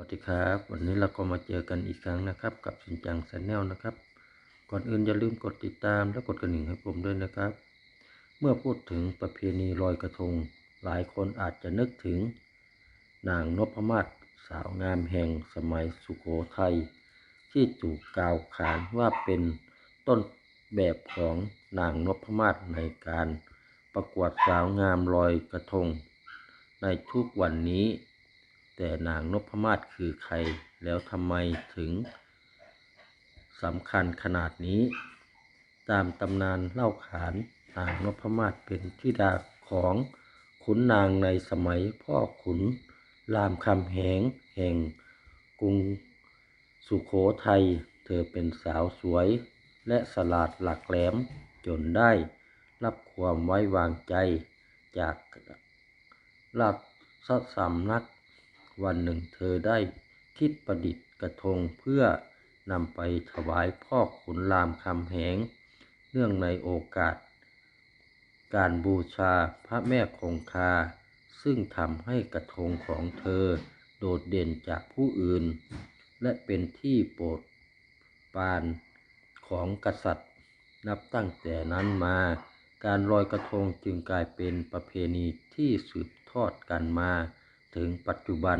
วัสดีครับ วันนี้เราก็มาเจอกันอีกครั้งนะครับ กับสินจังแชนแนลนะครับ ก่อนอื่นอย่าลืมกดติดตามและกดกระดิ่งให้ผมด้วยนะครับ เมื่อพูดถึงประเพณีลอยกระทง หลายคนอาจจะนึกถึง นางนพมาศสาวงามแห่งสมัยสุโขทัยที่ถูกกล่าวขานว่าเป็นต้นแบบของนางนพมาศในการประกวดสาวงามลอยกระทง ในทุกวันนี้ แต่นางนพมาศคือใคร แล้วทำไมถึงสำคัญขนาดนี้ ตามตำนานเล่าขานนางนพมาศเป็นธิดาของขุนนางในสมัยพ่อขุนรามคำแหงแห่งกรุงสุโขทัย เธอเป็นสาวสวย และสลาดหลักแหลมจนได้รับความไว้วางใจจากราชสำนัก วันหนึ่งเธอได้คิดประดิษฐ์กระทงเพื่อนำไปถวายพ่อขุนรามคำแหง เนื่องในโอกาส การบูชาพระแม่คงคา ซึ่งทำให้กระทงของเธอโดดเด่นจากผู้อื่น และเป็นที่โปรดปรานของกษัตริย์ นับตั้งแต่นั้นมา การลอยกระทงจึงกลายเป็นประเพณีที่สืบทอดกันมา ถึงปัจจุบัน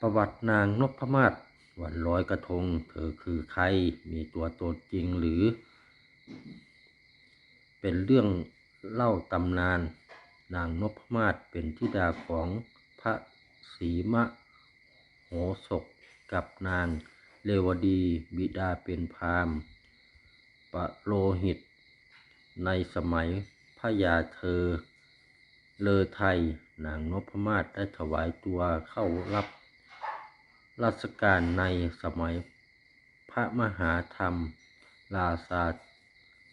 ประวัตินางนพมาศวันลอยกระทง เธอคือใครมีตัวตนจริงหรือ เป็นเรื่องเล่าตำนาน นางนพมาศเป็นธิดาของพระศรีมะโหสกกับนางเรวดีบิดาเป็นพรามณ์ปโลหิต ในสมัยพระยาเธอ เลอไทยนางนพมาศได้ถวายตัวเข้ารับราชการในสมัยพระมหาธรรมราชา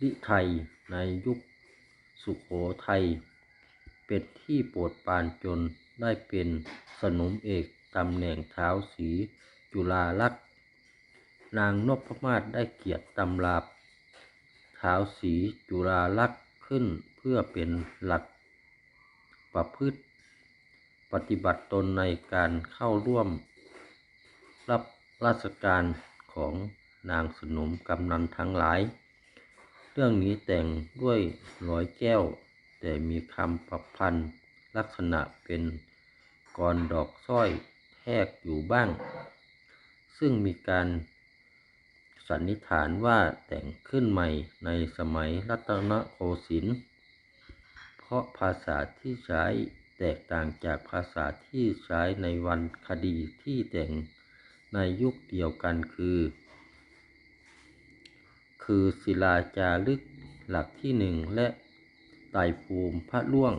ลิไทยในยุคสุขโขทัยเป็นที่โปรดปรานจนได้เป็นสนมเอกตำแหน่งเท้าสีจุฬาลักษณ์นางนพมาศได้เกียรติตำราบเท้าสีจุฬาลักษณ์ขึ้นเพื่อเป็นหลัก ประพฤติ ปฏิบัติตนในการเข้าร่วม รับราชการของนางสนมกำนันทั้งหลาย เรื่องนี้แต่งด้วยร้อยแก้ว แต่มีคำประพันธ์ลักษณะเป็นกรดอกสร้อยแทกอยู่บ้าง ซึ่งมีการสันนิษฐานว่าแต่งขึ้นใหม่ในสมัยรัตนโกสินทร์ ราะภาษาที่ใช้แตกต่างจากภาษาที่ใช้ในวรรณคดีที่แต่งในยุคเดียวกันคือ คือศิลาจารึกหลักที่หนึ่งและไตรภูมิพระล่วง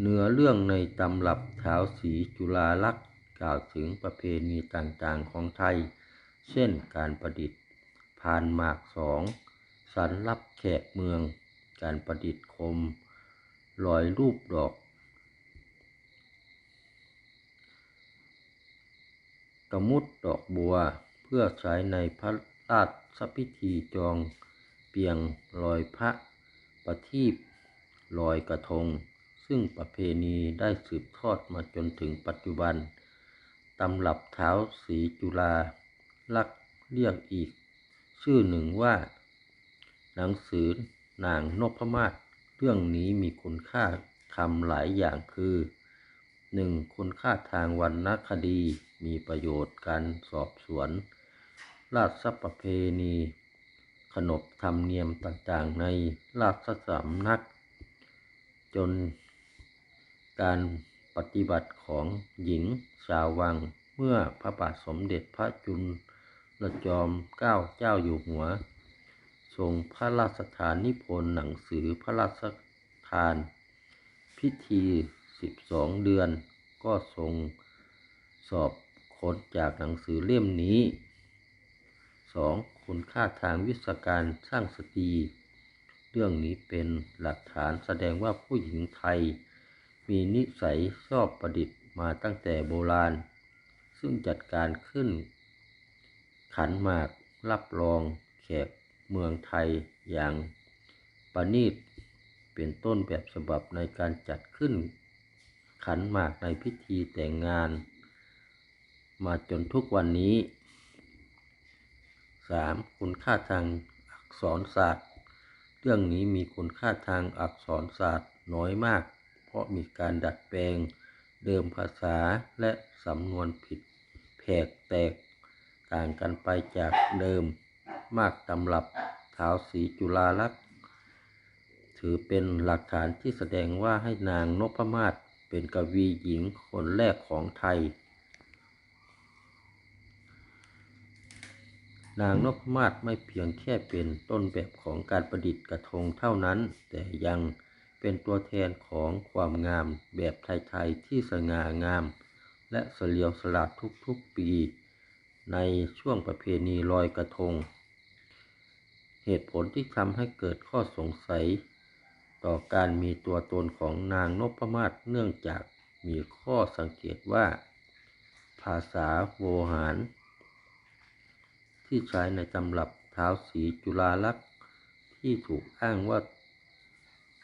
เนื้อเรื่องในตำรับเท้าสีจุฬาลักษณ์กล่าวถึงประเพณีต่างๆของไทย เช่นการประดิษฐ์พานหมากสอง สันรับแขกเมือง การประดิษฐ์คมลอยรูปดอกกระมุดดอกบัวเพื่อใช้ในพระราชพิธีจองเปียงลอยพระประทีปลอยกระทง ซึ่งประเพณีได้สืบทอดมาจนถึงปัจจุบันตำรับเท้าสีจุฬาลักเรียกอีก ชื่อหนึ่งว่า หนังสือนางนพมาศเรื่องนี้มีคุณค่าคำหลายอย่างคือ 1. คุณค่าทางวรรณคดี มีประโยชน์การสอบสวน ราชประเพณี ขนบธรรมเนียมต่างๆ ในราชสำนัก จนการปฏิบัติของหญิงชาววังเมื่อพระบาทสมเด็จพระจุลจอมเกล้าเจ้าอยู่หัว ทรงพระราชทานนิพนธ์หนังสือพระราชทาน พิธีสิบสองเดือน ก็ทรงสอบค้นจากหนังสือเล่มนี้ 2. คุณค่าทางวิชาการสร้างสตรี เรื่องนี้เป็นหลักฐานแสดงว่าผู้หญิงไทย มีนิสัยชอบประดิษฐ์มาตั้งแต่โบราณ ซึ่งจัดการขึ้น ขันหมากรับรองแขก เมืองไทยอย่างประณีตเป็นต้นแบบฉบับในการจัดขึ้น ขันหมากในพิธีแต่งงาน มาจนทุกวันนี้ 3. คุณค่าทางอักษรศาสตร์ เรื่องนี้มีคุณค่าทางอักษรศาสตร์น้อยมาก เพราะมีการดัดแปลงเดิมภาษาและสำนวนผิดแผกแตกต่างกันไปจากเดิม มากตำรับท้าวศรีจุฬาลักษ์ถือเป็นหลักฐานที่แสดงว่าให้นางนพมาศเป็นกวีหญิงคนแรกของไทย นางนพมาศไม่เพียงแค่เป็นต้นแบบของการประดิษฐ์กระทงเท่านั้น แต่ยังเป็นตัวแทนของความงามแบบไทยๆที่สง่างาม และเสลียวสลาดทุกๆปี ในช่วงประเพณีลอยกระทง เหตุผลที่ทำให้เกิดข้อสงสัย ต่อการมีตัวตนของนางนพมาศเนื่องจากมีข้อสังเกตว่า ภาษาโวหาร ที่ใช้ในตำรับเท้าวศรีจุฬาลักษณ์ที่ถูกอ้างว่า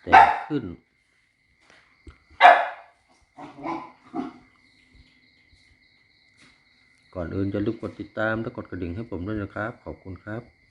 แต่งขึ้น ก่อนอื่นอย่าลืมกดติดตามและกดกระดิ่งให้ผมด้วยนะครับ ขอบคุณครับ